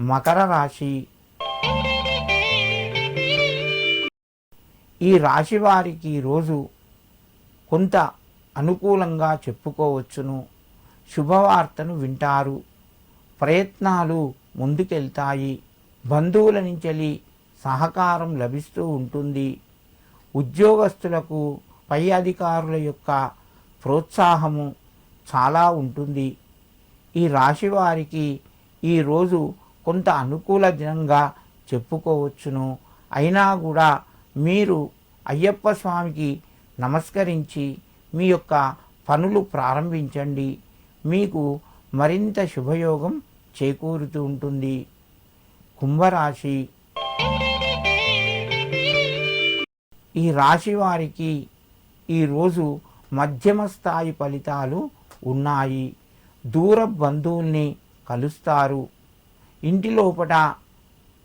మకర రాశి. ఈ రాశి వారికి రోజు కొంత అనుకూలంగా చెప్పుకోవచ్చును. శుభవార్తను వింటారు. ప్రయత్నాలు ముందుకెళ్తాయి. బంధువుల నుంచి సహకారం లభిస్తూ ఉంటుంది. ఉద్యోగస్తులకు పై అధికారుల యొక్క ప్రోత్సాహము చాలా ఉంటుంది. ఈ రాశి వారికి ఈరోజు కొంత అనుకూల దినంగా చెప్పుకోవచ్చును. అయినా కూడా మీరు అయ్యప్ప స్వామికి నమస్కరించి మీ యొక్క పనులు ప్రారంభించండి. మీకు మరింత శుభయోగం చేకూరుతూ ఉంటుంది. కుంభరాశి. ఈ రాశి వారికి ఈరోజు మధ్యమ స్థాయి ఫలితాలు ఉన్నాయి. దూర బంధువుల్ని కలుస్తారు. ఇంటి లోపల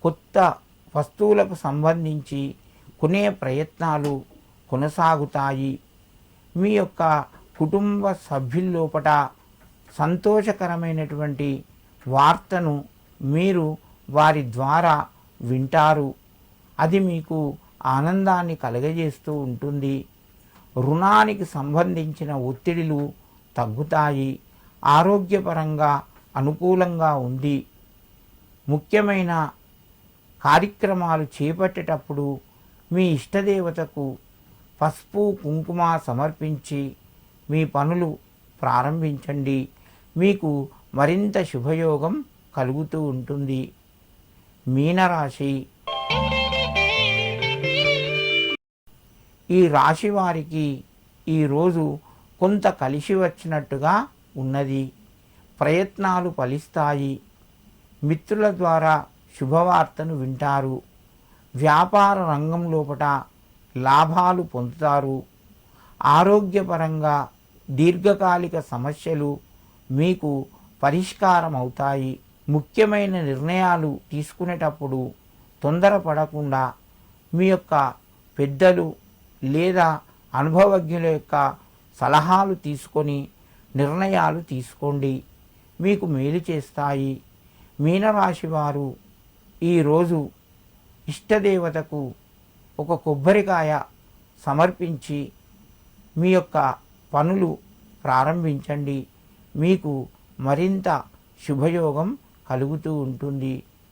కొత్త వస్తువులకు సంబంధించి కొనే ప్రయత్నాలు కొనసాగుతాయి. మీ యొక్క కుటుంబ సభ్యుల్లోపట సంతోషకరమైనటువంటి వార్తను మీరు వారి ద్వారా వింటారు. అది మీకు ఆనందాన్ని కలగజేస్తూ ఉంటుంది. రుణానికి సంబంధించిన ఒత్తిడిలు తగ్గుతాయి. ఆరోగ్యపరంగా అనుకూలంగా ఉంది. ముఖ్యమైన కార్యక్రమాలు చేపట్టేటప్పుడు మీ ఇష్టదేవతకు పసుపు కుంకుమ సమర్పించి మీ పనులు ప్రారంభించండి. మీకు మరింత శుభయోగం కలుగుతూ ఉంటుంది. మీనరాశి. ఈ రాశి వారికి ఈరోజు కొంత కలిసి వచ్చినట్టుగా ఉన్నది. ప్రయత్నాలు ఫలిస్తాయి. మిత్రుల ద్వారా శుభవార్తను వింటారు. వ్యాపార రంగం లోపట లాభాలు పొందుతారు. ఆరోగ్యపరంగా దీర్ఘకాలిక సమస్యలు మీకు పరిష్కారం అవుతాయి ముఖ్యమైన నిర్ణయాలు తీసుకునేటప్పుడు తొందరపడకుండా మీ యొక్క పెద్దలు లేదా అనుభవజ్ఞుల యొక్క సలహాలు తీసుకొని నిర్ణయాలు తీసుకోండి. మీకు మేలు చేస్తాయి. మీనరాశి వారు ఈరోజు ఇష్టదేవతకు ఒక కొబ్బరికాయ సమర్పించి మీ యొక్క పనులు ప్రారంభించండి. మీకు మరింత శుభయోగం కలుగుతూ ఉంటుంది.